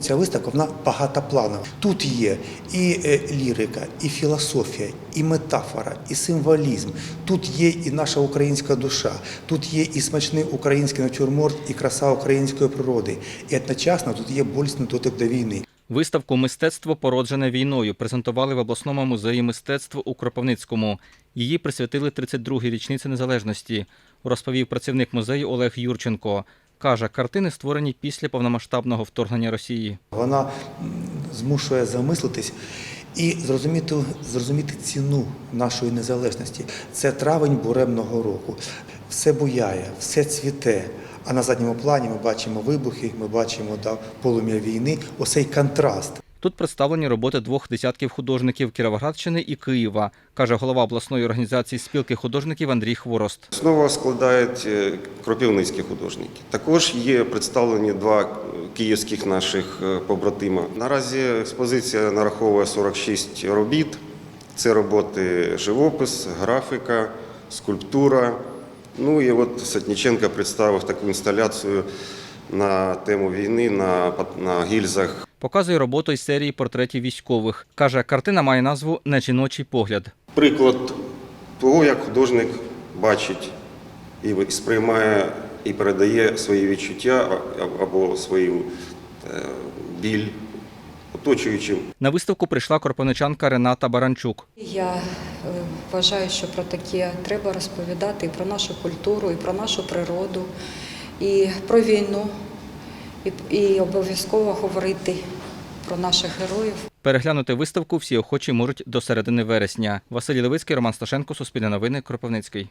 Ця виставка вона багатопланова. Тут є і е, лірика, і філософія, і метафора, і символізм. Тут є і наша українська душа, тут є і смачний український натюрморт, і краса української природи. І одночасно тут є болісний дотик до війни. Виставку Мистецтво породжене війною презентували в обласному музеї мистецтв у Кропивницькому. Її присвятили 32-й річниці незалежності, розповів працівник музею Олег Юрченко. Каже, картини створені після повномасштабного вторгнення Росії. Вона змушує замислитись і зрозуміти, зрозуміти ціну нашої незалежності. Це травень буремного року. Все буяє, все цвіте. А на задньому плані ми бачимо вибухи, ми бачимо да, полум'я війни. Оцей контраст. Тут представлені роботи двох десятків художників Кіровоградщини і Києва, каже голова обласної організації спілки художників Андрій Хворост. Основу складають е, кропивницькі художники. Також є представлені два е, київських наших е, побратима. Наразі експозиція нараховує 46 робіт. Це роботи живопис, графіка, скульптура. Ну і от Сотніченко представив таку інсталяцію на тему війни на, на гільзах Показує роботу із серії портретів військових. Каже, картина має назву Нечіночий погляд. приклад того, як художник бачить і сприймає і передає свої відчуття або свою е, біль оточуючим. На виставку прийшла корпоничанка Рената Баранчук. Я е, вважаю, що про таке треба розповідати і про нашу культуру, і про нашу природу, і про війну, і, обов'язково говорити про наших героїв. Переглянути виставку всі охочі можуть до середини вересня. Василь Левицький, Роман Сташенко, Суспільне новини, Кропивницький.